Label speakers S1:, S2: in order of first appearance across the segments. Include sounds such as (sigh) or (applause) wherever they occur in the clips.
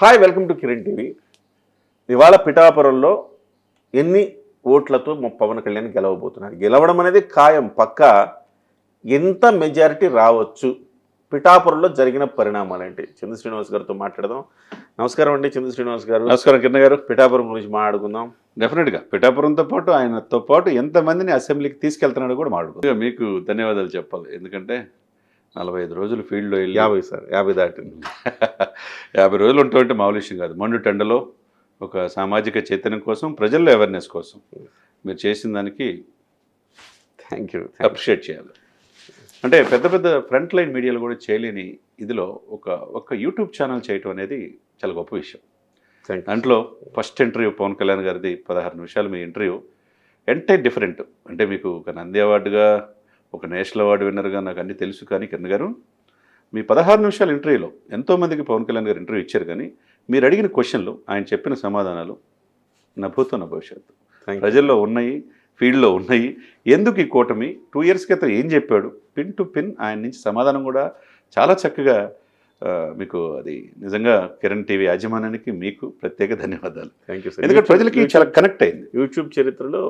S1: Hi welcome to Kiran TV. ఇవాళ పిఠాపురంలో ఎన్ని ఓట్లతో మా పవన్ కళ్యాణ్ గెలవబోతున్నారు? గెలవడం అనేది ఖాయం. పక్క ఎంత మెజారిటీ రావచ్చు? పిఠాపురంలో జరిగిన పరిణామాలు ఏంటి చంద్ర శ్రీనివాస్ గారితో మాట్లాడదాం. నమస్కారం అండి చంద్ర శ్రీనివాస్ గారు.
S2: నమస్కారం కిరణ్ గారు.
S1: పిఠాపురం గురించి మాట్లాడుకుందాం.
S2: డెఫినెట్గా. పిఠాపురంతో పాటు ఆయనతో పాటు ఎంతమందిని అసెంబ్లీకి తీసుకెళ్తున్నాడో కూడా మాట్లాడుకుందాం. మీకు ధన్యవాదాలు చెప్పాలి. ఎందుకంటే నలభై ఐదు రోజులు ఫీల్డ్లో వెళ్ళి
S1: యాభై సార్ యాభై దాటింది. (laughs)
S2: యాభై రోజులు ఉంటుంటే మామూలు విషయం కాదు. మండు టెండలో ఒక సామాజిక చైతన్యం కోసం ప్రజల్లో అవేర్నెస్ కోసం మీరు చేసిన దానికి
S1: థ్యాంక్ యూ
S2: అప్రిషియేట్ చేయాలి. అంటే పెద్ద పెద్ద ఫ్రంట్ లైన్ మీడియాలు కూడా చేయలేని ఇదిలో ఒక ఒక యూట్యూబ్ ఛానల్ చేయటం అనేది చాలా గొప్ప విషయం. దాంట్లో ఫస్ట్ ఇంటర్వ్యూ పవన్ కళ్యాణ్ గారిది పదహారు నిమిషాలు మీ ఇంటర్వ్యూ. Entire different. అంటే మీకు ఒక నంది అవార్డుగా ఒక నేషనల్ అవార్డు విన్నర్గా నాకు అన్నీ తెలుసు కానీ కిరణ్ గారు మీ పదహారు నిమిషాల ఇంటర్వ్యూలో ఎంతోమందికి పవన్ కళ్యాణ్ గారు ఇంటర్వ్యూ ఇచ్చారు కానీ మీరు అడిగిన క్వశ్చన్లు ఆయన చెప్పిన సమాధానాలు నా భూతో నా భవిష్యత్తు. ప్రజల్లో ఉన్నాయి ఫీల్డ్లో ఉన్నాయి. ఎందుకు ఈ కూటమి? టూ ఇయర్స్ క్రితం ఏం చెప్పాడు? పిన్ టు పిన్ ఆయన నుంచి సమాధానం కూడా చాలా చక్కగా మీకు అది నిజంగా కిరణ్ టీవీ యాజమాన్యానికి మీకు ప్రత్యేక ధన్యవాదాలు.
S1: థ్యాంక్ యూ సార్
S2: ఎందుకంటే ప్రజలకి చాలా కనెక్ట్ అయింది.
S1: యూట్యూబ్ చరిత్రలో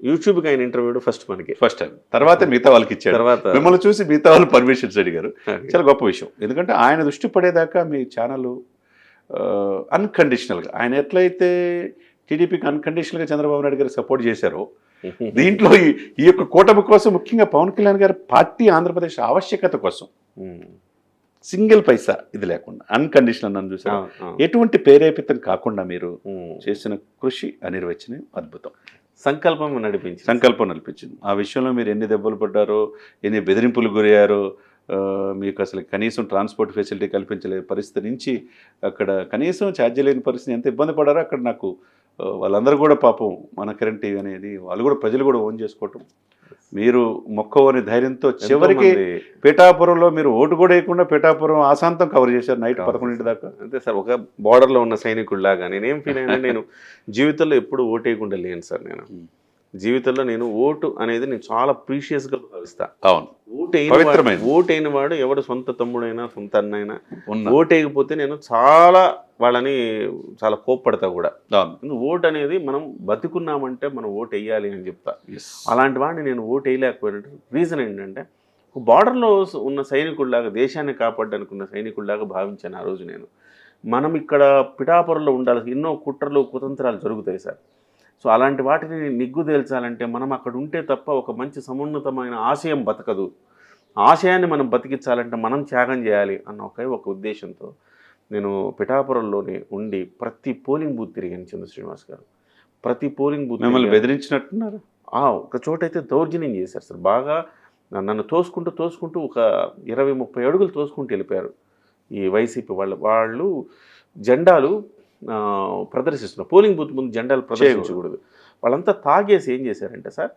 S1: యూట్యూబ్కి ఆయన ఇంటర్వ్యూ ఫస్ట్ మనకి.
S2: First time. తర్వాత మిగతా వాళ్ళకి ఇచ్చాడు.
S1: తర్వాత
S2: మిమ్మల్ని చూసి మిగతా వాళ్ళు పర్మిషన్స్ అడిగారు చాలా గొప్ప విషయం. ఎందుకంటే ఆయన దృష్టి పడేదాకా మీ ఛానల్ అన్కండిషనల్గా ఆయన ఎట్లయితే టీడీపీకి అన్కండిషనల్గా చంద్రబాబు నాయుడు గారు సపోర్ట్ చేశారో (laughs) దీంట్లో ఈ యొక్క కూటమి కోసం ముఖ్యంగా పవన్ కళ్యాణ్ గారి పార్టీ ఆంధ్రప్రదేశ్ ఆవశ్యకత కోసం. సింగిల్ పైసా ఇది లేకుండా అన్కండిషనల్ నన్ను
S1: ఆ,
S2: చూసారు. ఎటువంటి ప్రేరేపితం కాకుండా మీరు. చేసిన కృషి అనిర్వచనం అద్భుతం.
S1: సంకల్పం నడిపించి
S2: సంకల్పం నడిపించింది. ఆ విషయంలో మీరు ఎన్ని దెబ్బలు పడ్డారో ఎన్ని బెదిరింపులు గురయ్యారో మీకు అసలు కనీసం ట్రాన్స్పోర్ట్ ఫెసిలిటీ కల్పించలేని పరిస్థితి నుంచి అక్కడ కనీసం ఛార్జీ లేని పరిస్థితి ఎంత ఇబ్బంది పడారో అక్కడ నాకు వాళ్ళందరూ కూడా పాపం మన కరెంట్ టీవీ అనేది వాళ్ళు కూడా ప్రజలు కూడా ఓన్ చేసుకోవటం మీరు మొక్కవని ధైర్యంతో చివరికి పిఠాపురంలో మీరు ఓటు కూడా వేయకుండా పిఠాపురం ఆశాంతం కవర్ చేశారు నైట్ పదకొండింటి దాకా.
S1: అంతే సార్ ఒక border లో ఉన్న సైనికుడిలాగా నేనేం ఫీల్ అయినా నేను జీవితంలో ఎప్పుడు ఓటు వేయకుండా లేను సార్ నేను. జీవితంలో నేను ఓటు అనేది నేను చాలా ప్రీషియస్గా భావిస్తా.
S2: అవును.
S1: ఓటు అయిన వాడు- ఎవడు సొంత తమ్ముడైనా సొంత అన్నైనా
S2: ఉన్న.
S1: ఓటు వేయకపోతే నేను చాలా వాళ్ళని చాలా కోప్పడతా కూడా. ఓటు అనేది మనం బతికున్నామంటే మనం ఓటు వేయాలి అని చెప్తా. అలాంటి వాడిని నేను ఓటు వేయలేకపోయినట్టు రీజన్ ఏంటంటే బార్డర్లో ఉన్న సైనికుడిలాగా దేశాన్ని కాపాడడానికి ఉన్న సైనికుడిలాగా భావించాను ఆ రోజు నేను. మనం ఇక్కడ పిఠాపురంలో ఉండాల్సి ఎన్నో కుట్రలు కుతంత్రాలు జరుగుతాయి సార్. సో అలాంటి వాటిని నిగ్గు తేల్చాలంటే మనం అక్కడ ఉంటే తప్ప ఒక మంచి సమున్నతమైన ఆశయం బతకదు. ఆశయాన్ని మనం బతికించాలంటే మనం త్యాగం చేయాలి అన్న ఒకే ఒక ఉద్దేశంతో నేను పిఠాపురంలోనే ఉండి ప్రతి పోలింగ్ బూత్ తిరిగాను చంద్ర శ్రీనివాస్ గారు. ప్రతి పోలింగ్ బూత్
S2: మిమ్మల్ని. బెదిరించినట్టున్నారు?
S1: ఆ, ఒక చోట అయితే దౌర్జన్యం చేశారు సార్. బాగా నన్ను- తోసుకుంటూ తోసుకుంటూ ఒక ఇరవై ముప్పై అడుగులు తోసుకుంటూ వెళ్ళిపోయారు ఈ వైసీపీ వాళ్ళు. వాళ్ళు జెండాలు ప్రదర్శిస్తున్నారు. పోలింగ్ బూత్ ముందు జెండాలు ప్రదర్శించకూడదు. వాళ్ళంతా తాగేసి ఏం చేశారంటే సార్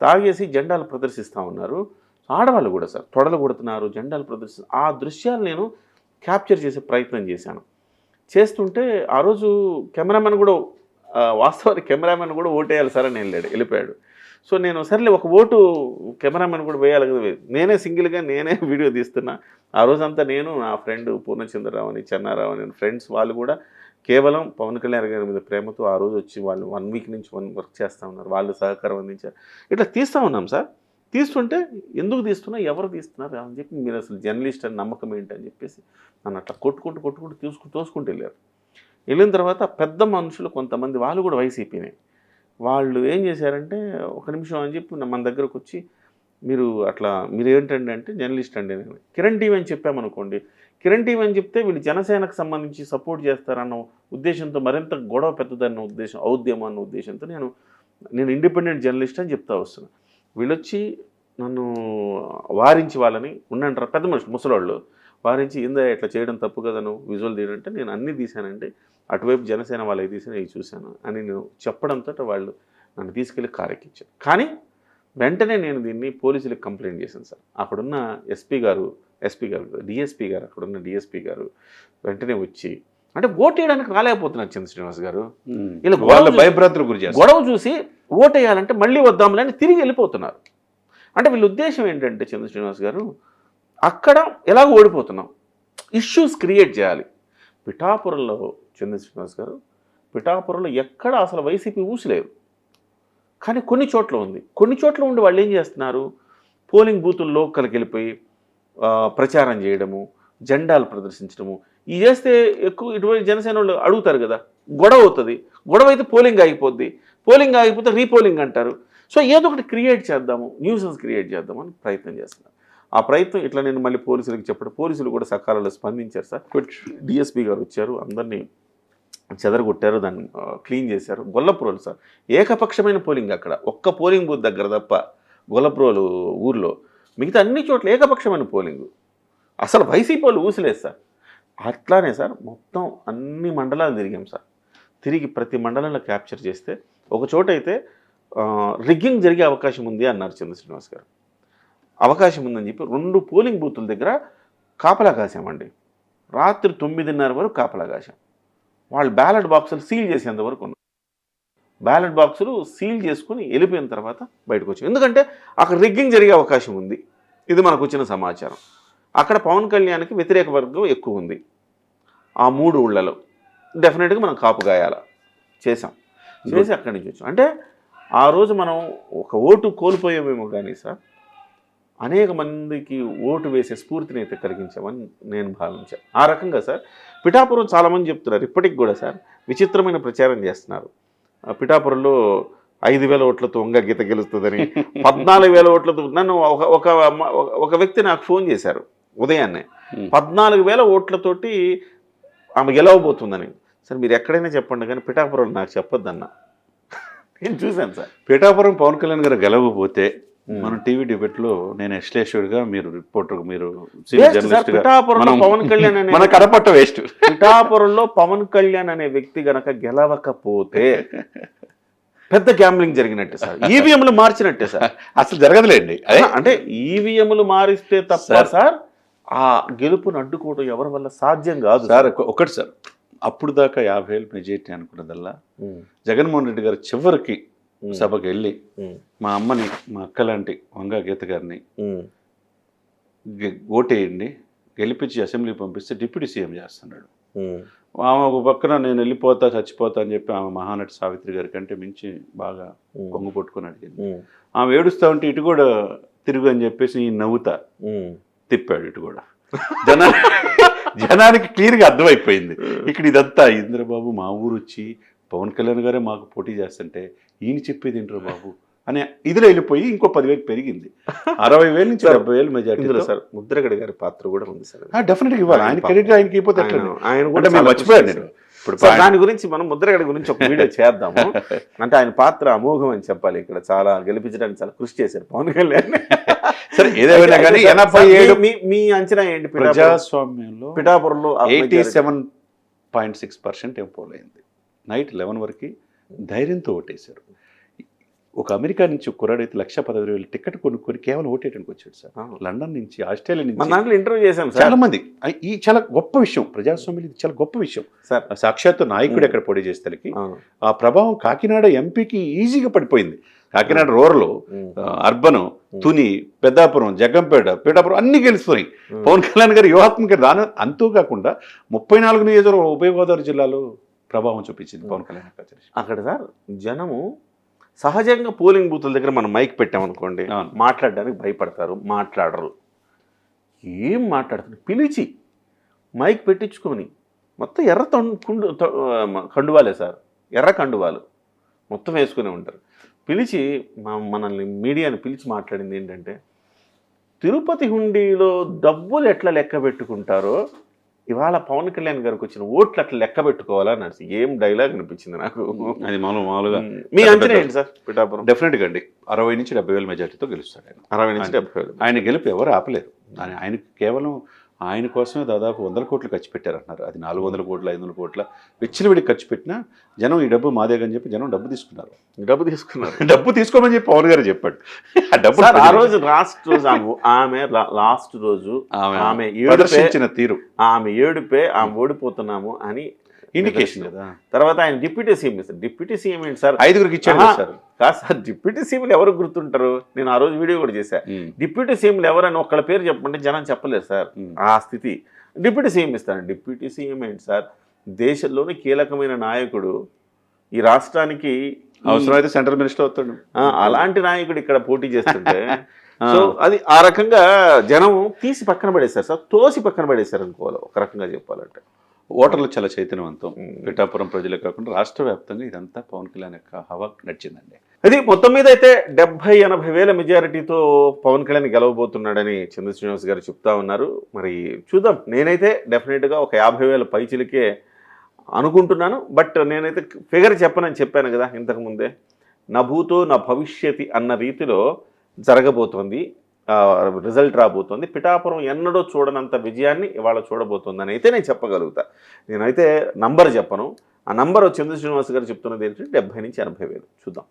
S1: తాగేసి జెండాలు ప్రదర్శిస్తూ ఉన్నారు. ఆడవాళ్ళు కూడా సార్ తొడలు కొడుతున్నారు జెండాలు ప్రదర్శి ఆ దృశ్యాలు నేను క్యాప్చర్ చేసే ప్రయత్నం చేశాను. చేస్తుంటే ఆ రోజు కెమెరామెన్ కూడా వాస్తవానికి కెమెరామెన్ కూడా ఓటేయాలి సార్ అని వెళ్ళాడు వెళ్ళిపోయాడు. సో నేను సర్లే ఒక ఓటు కెమెరామెన్ కూడా వేయాలి కదా నేనే సింగిల్గా నేనే వీడియో తీస్తున్నా. ఆ రోజంతా నేను నా ఫ్రెండ్ పూర్ణచంద్రరావు అని చెన్నారావు అని ఫ్రెండ్స్ వాళ్ళు కూడా కేవలం పవన్ కళ్యాణ్ గారి మీద ప్రేమతో ఆ రోజు వచ్చి వాళ్ళు వన్ వీక్ నుంచి వన్ వర్క్ చేస్తూ ఉన్నారు వాళ్ళు సహకారం అందించారు. ఇట్లా తీస్తూ ఉన్నాం సార్. తీస్తుంటే ఎందుకు తీస్తున్నా? ఎవరు తీస్తున్నారు? అని చెప్పి మీరు అసలు జర్నలిస్ట్ అని నమ్మకం ఏంటి అని చెప్పేసి నన్ను అట్లా కొట్టుకుంటూ కొట్టుకుంటూ తీసుకు తోసుకుంటూ వెళ్ళారు. వెళ్ళిన తర్వాత పెద్ద మనుషులు కొంతమంది వాళ్ళు కూడా వైసీపీనే వాళ్ళు ఏం చేశారంటే ఒక నిమిషం అని చెప్పి మన దగ్గరకు వచ్చి మీరు అట్లా మీరు ఏంటండి అంటే జర్నలిస్ట్ అండి నేను. కిరణ్ టీవీ అని చెప్పామనుకోండి. కిరణ్ టీవీ అని చెప్తే వీళ్ళు జనసేనకు సంబంధించి సపోర్ట్ చేస్తారన్న ఉద్దేశంతో మరింత గొడవ పెద్దదన్న ఉద్దేశం ఔద్యం అన్న ఉద్దేశంతో నేను నేను ఇండిపెండెంట్ జర్నలిస్ట్ అని చెప్తా వస్తున్నా. వీళ్ళొచ్చి నన్ను వారించి వాళ్ళని ఉండంటారు పెద్ద మనుషులు ముసలోళ్ళు వారించి ఇందా ఇట్లా చేయడం తప్పు కదా నువ్వు? విజువల్ తీయడం అంటే నేను అన్నీ తీశానంటే అటువైపు జనసేన వాళ్ళకి తీసాను ఇవి చూశాను అని నేను చెప్పడంతో వాళ్ళు నన్ను తీసుకెళ్ళి కారెక్కించారు. కానీ వెంటనే నేను దీన్ని పోలీసులకు కంప్లైంట్ చేశాను సార్. అక్కడున్న ఎస్పీ గారు ఎస్పీ గారు డిఎస్పీ గారు అక్కడున్న డిఎస్పీ గారు వెంటనే వచ్చి అంటే ఓటు వేయడానికి రాలేకపోతున్నారు చంద్ర శ్రీనివాస్ గారు. ఇలా
S2: వాళ్ళ
S1: గొడవ
S2: భయభ్రాంతులు గురి
S1: గొడవ చూసి ఓటేయాలంటే మళ్ళీ వద్దాంలే అని తిరిగి వెళ్ళిపోతున్నారు. అంటే వీళ్ళ ఉద్దేశం ఏంటంటే చంద్ర శ్రీనివాస్ గారు అక్కడ ఎలాగో ఓడిపోతున్నాం. ఇష్యూస్ క్రియేట్ చేయాలి. పిఠాపురంలో చంద్ర శ్రీనివాస్ గారు పిఠాపురంలో ఎక్కడ అసలు వైసీపీ ఊసలేదు. కానీ కొన్ని చోట్ల ఉంది. కొన్ని చోట్ల ఉండి వాళ్ళు ఏం చేస్తున్నారు? పోలింగ్ బూతుల్లో లోకల్కి వెళ్ళిపోయి ఆ, ప్రచారం చేయడము జెండాలు ప్రదర్శించడము. ఇది చేస్తే ఎక్కువ ఇటువంటి జనసేన వాళ్ళు అడుగుతారు కదా గొడవ అవుతుంది. గొడవ అయితే పోలింగ్ ఆగిపోద్ది. పోలింగ్ ఆగిపోతే రీపోలింగ్ అంటారు. సో ఏదో ఒకటి క్రియేట్ చేద్దాము న్యూసెన్స్ క్రియేట్ చేద్దామని ప్రయత్నం చేస్తున్నారు. ఆ ప్రయత్నం ఇట్లా నేను మళ్ళీ పోలీసులకు చెప్పడం పోలీసులు కూడా సకాలంలో స్పందించారు సార్. డిఎస్పీ గారు వచ్చారు అందరినీ చెదరగొట్టారు దాన్ని క్లీన్ చేశారు. గొల్లపురోలు సార్. ఏకపక్షమైన పోలింగ్ అక్కడ. ఒక్క పోలింగ్ బూత్ దగ్గర తప్ప గొల్లపురోలు ఊర్లో మిగతా అన్ని చోట్ల ఏకపక్షమైన పోలింగ్. అసలు వైసీపీ వాళ్ళు ఊసలేదు సార్. అట్లానే సార్ మొత్తం అన్ని మండలాలు తిరిగాం సార్. తిరిగి ప్రతి మండలంలో క్యాప్చర్ చేస్తే ఒక చోట అయితే రిగ్గింగ్ జరిగే అవకాశం ఉంది అన్నారు చంద్ర శ్రీనివాస్ గారు. అవకాశం ఉందని చెప్పి రెండు పోలింగ్ బూతుల దగ్గర కాపలా కాసామండి. రాత్రి తొమ్మిదిన్నర వరకు కాపలా కాసాం. వాళ్ళు బ్యాలెట్ బాక్సులు సీల్ చేసేంత వరకు ఉన్నారు. బ్యాలెట్ బాక్సులు సీల్ చేసుకుని వెళ్ళిపోయిన తర్వాత బయటకు వచ్చాం. ఎందుకంటే అక్కడ రిగ్గింగ్ జరిగే అవకాశం ఉంది. ఇది మనకు వచ్చిన సమాచారం. అక్కడ పవన్ కళ్యాణ్కి వ్యతిరేక వర్గం ఎక్కువ ఉంది. ఆ మూడు ఊళ్ళలో. డెఫినెట్గా మనం కాపు గాయాల చేసాం చేసి అక్కడి నుంచి వచ్చాం. అంటే ఆ రోజు మనం ఒక ఓటు కోల్పోయామేమో కానీ సార్ అనేక మందికి ఓటు వేసే స్ఫూర్తిని అయితే కలిగించామని నేను భావించాను ఆ రకంగా సార్ పిఠాపురం చాలామంది చెప్తున్నారు. ఇప్పటికి కూడా సార్ విచిత్రమైన ప్రచారం చేస్తున్నారు. ఆ పిఠాపురంలో ఐదు వేల ఓట్లతో ఉంగ గీత గెలుస్తుందని పద్నాలుగు వేల ఓట్లతో నన్ను ఒక ఒక ఒక- ఒక వ్యక్తి నాకు ఫోన్ చేశారు. ఉదయాన్నే. పద్నాలుగు వేల ఓట్లతోటి ఆమె గెలవబోతుందని. సార్ మీరు ఎక్కడైనా చెప్పండి కానీ పిఠాపురం నాకు చెప్పొద్దన్న. నేను చూశాను సార్.
S2: పిఠాపురం పవన్ కళ్యాణ్ గారు గెలవకపోతే
S1: Hmm.
S2: మన టీవీ డిబేట్లో నేను ఎస్లేశ్వరుగా మీరు రిపోర్టర్ మీరు
S1: పిఠాపురంలో పవన్ కళ్యాణ్ అనే
S2: మన కడపట్ట వేస్ట్.
S1: పిఠాపురంలో పవన్ కళ్యాణ్ అనే వ్యక్తి గనక గెలవకపోతే పెద్ద గ్యాంబ్లింగ్ జరిగినట్టే సార్. (laughs) ఈవీఎంలు మార్చినట్టే సార్.
S2: అసలు జరగదులేండి.
S1: అంటే ఈవీఎంలు మారిస్తే తప్ప
S2: సార్.
S1: ఆ గెలుపును అడ్డుకోవడం ఎవరి వల్ల సాధ్యం కాదు
S2: సార్ ఒక- ఒకటి సార్ అప్పుడు దాకా యాభై వేలు మెజార్టీ అనుకున్నదల్లా జగన్మోహన్ రెడ్డి గారు చివరికి సభకి వెళ్ళి మా అమ్మని మా అక్క లాంటి వంగా గీత గారిని ఓటేయండి గెలిపించి అసెంబ్లీ పంపిస్తే డిప్యూటీ సీఎం చేస్తున్నాడు. ఆమె ఒక పక్కన నేను వెళ్ళిపోతా చచ్చిపోతా అని చెప్పి ఆమె మహానటి సావిత్రి గారి కంటే మించి బాగా కొంగు పట్టుకొని అడిగింది. ఆమె ఏడుస్తా ఉంటే ఇటు కూడా తిరుగు అని చెప్పేసి ఈ నవ్వుతా. తిప్పాడు ఇటు కూడా. జనా జనానికి క్లియర్గా అర్థమైపోయింది. ఇక్కడ ఇదంతా ఇంద్రబాబు మా ఊరు వచ్చి పవన్ కళ్యాణ్ గారే మాకు పోటీ చేస్తుంటే ఈయన చెప్పేది ఏంట్రా బాబు? అనే ఇదిలో వెళ్ళిపోయి ఇంకో పదివేలు పెరిగింది. అరవై వేల నుంచి డెబ్బై వేలు మెజార్టీ
S1: సార్ ముద్రగడ గారి పాత్ర కూడా ఉంది సార్
S2: డెఫినెట్గా ఇవ్వాలి. ఆయన క్రెడిట్ ఆయనకి ఎట్లా?
S1: ఆయన- కూడా
S2: మర్చిపోయాను నేను. ఇప్పుడు
S1: సార్, దాని గురించి మనం ముద్రగడ గురించి ఒక వీడియో చేద్దాము. (laughs) అంటే ఆయన పాత్ర అమోఘం అని చెప్పాలి ఇక్కడ. చాలా గెలిపించడానికి చాలా కృషి చేశారు పవన్ కళ్యాణ్. (laughs)
S2: సరే ఏదేమైనా కానీ ఎనభై
S1: మీ-
S2: ఏడు
S1: మీ- మీ అంచనా ఏంటి పిఠాపురం-
S2: ప్రజాస్వామ్యంలో
S1: పిఠాపురంలో
S2: eighty seven point six percent ఏం పోలైంది నైట్ లెవెన్ వరకు ధైర్యంతో ఓటేశారు. ఒక అమెరికా నుంచి ఒక కుర్రాడైతే లక్ష పదవి వేలు టికెట్ కొనుక్కొని కేవలం ఓటేయడానికి వచ్చాడు సార్. లండన్ నుంచి ఆస్ట్రేలియా నుంచి
S1: దాంట్లో ఇంటర్వ్యూ చేశాం
S2: చాలా మంది. ఈ చాలా గొప్ప విషయం. ప్రజాస్వామ్యం ఇది చాలా గొప్ప విషయం. సాక్షాత్తు నాయకుడు పోటీ చేస్తే
S1: అవును.
S2: ఆ ప్రభావం కాకినాడ ఎంపీకి ఈజీగా పడిపోయింది. కాకినాడ రూరల్. అర్బన్ తుని పెద్దాపురం జగ్గంపేట పీఠాపురం అన్ని గెలుస్తున్నాయి. పవన్ కళ్యాణ్ గారి వ్యూహాత్మక దాని అంతూ కాకుండా ముప్పై నాలుగు నియోజకవర్గం ఉభయ గోదావరి జిల్లాలో ప్రభావం చూపించింది పవన్ కళ్యాణ్ గారు.
S1: అక్కడ సార్ జనము సహజంగా పోలింగ్ బూతుల దగ్గర మనం మైక్ పెట్టామనుకోండి. మాట్లాడడానికి భయపడతారు మాట్లాడరు. ఏం మాట్లాడుతున్నారు? పిలిచి మైక్ పెట్టించుకొని మొత్తం ఎర్ర కుండు కండువాలే సార్. ఎర్ర కండువాలు. మొత్తం వేసుకునే ఉంటారు. పిలిచి మా మనల్ని మీడియాని పిలిచి మాట్లాడింది ఏంటంటే తిరుపతి హుండీలో డబ్బులు ఎట్లా లెక్క పెట్టుకుంటారో ఇవాళ పవన్ కళ్యాణ్ గారికి వచ్చిన ఓట్లు అట్లా లెక్క పెట్టుకోవాలా అని ఏం డైలాగ్ అనిపించింది నాకు?
S2: అది మామూలు మామూలుగా
S1: మీ అంచనా ఏంటి సార్? పిఠాపురం?
S2: డెఫినెట్గా అండి. అరవై నుంచి డెబ్బై వేల మెజార్టీతో గెలుస్తాడు ఆయన.
S1: అరవై నుంచి డెబ్బై వేలు.
S2: ఆయన గెలుపు ఎవరు ఆపలేరు. ఆయన కేవలం ఆయన కోసమే దాదాపు వందల కోట్లు ఖర్చు పెట్టారంటున్నారు. అది నాలుగు వందల కోట్ల ఐదు వందల కోట్ల విచ్చలవిడి ఖర్చు పెట్టినా జనం ఈ డబ్బు మాదే అని చెప్పి జనం డబ్బు తీసుకున్నారు.
S1: డబ్బు తీసుకున్నారు. (laughs)
S2: డబ్బు తీసుకోమని చెప్పి పవన్ గారు చెప్పాడు. (laughs) ఆ డబ్బు
S1: ఆ రోజు లాస్ట్ రోజు ఆమె- ఆమె లాస్ట్ రోజు
S2: ఆమె ప్రదర్శించిన తీరు.
S1: ఆమె ఏడుపే ఆమె ఓడిపోతున్నాము అని
S2: ఇండికేషన్ కదా.
S1: తర్వాత ఆయన deputy CM sir deputy CM ఏంటి సార్?
S2: ఐదుగురికి ఇచ్చాడు సార్.
S1: కాదు సార్ డిప్యూటీ సీఎంలు ఎవరు గుర్తుంటారు? నేను ఆ రోజు వీడియో కూడా చేశా. డిప్యూటీ సీఎంలు ఎవరని ఒక్కళ్ళ పేరు చెప్పమంటే జనం చెప్పలేరు సార్. ఆ స్థితి. డిప్యూటీ సీఎం ఇస్తాను. డిప్యూటీ సీఎం ఏంటి సార్? దేశంలోని కీలకమైన నాయకుడు ఈ రాష్ట్రానికి
S2: అవసరమైతే సెంట్రల్ మినిస్టర్ అవుతాడు.
S1: అలాంటి నాయకుడు ఇక్కడ పోటీ చేస్తుంటే. సో అది ఆ రకంగా జనం తీసి పక్కన పడేశారు సార్. తోసి పక్కన పడేశారు అనుకోవాలి. ఒక రకంగా చెప్పాలంటే.
S2: ఓటర్లు చాలా చైతన్యవంతం. పిఠాపురం ప్రజలే కాకుండా రాష్ట్ర వ్యాప్తంగా ఇదంతా పవన్ కళ్యాణ్ యొక్క హవా నడిచిందండి.
S1: అది మొత్తం మీద అయితే డెబ్బై ఎనభై వేల మెజారిటీతో పవన్ కళ్యాణ్ గెలవబోతున్నాడని చంద్ర శ్రీనివాస్ గారు చెప్తా ఉన్నారు. మరి చూద్దాం. నేనైతే డెఫినెట్గా ఒక యాభై వేల పైచిలకే అనుకుంటున్నాను. బట్ నేనైతే ఫిగర్ చెప్పనని చెప్పాను కదా ఇంతకుముందే నా భూతో నా భవిష్యతి అన్న రీతిలో జరగబోతోంది. రిజల్ట్ రాబోతోంది. పిఠాపురం ఎన్నడూ చూడనంత విజయాన్ని ఇవాళ చూడబోతోందని అయితే నేను చెప్పగలుగుతా. నేనైతే నంబర్ చెప్పను. ఆ నంబర్ చంద్ర శ్రీనివాస్ గారు చెప్తున్నది ఏంటంటే డెబ్బై నుంచి ఎనభై వేలు. చూద్దాం.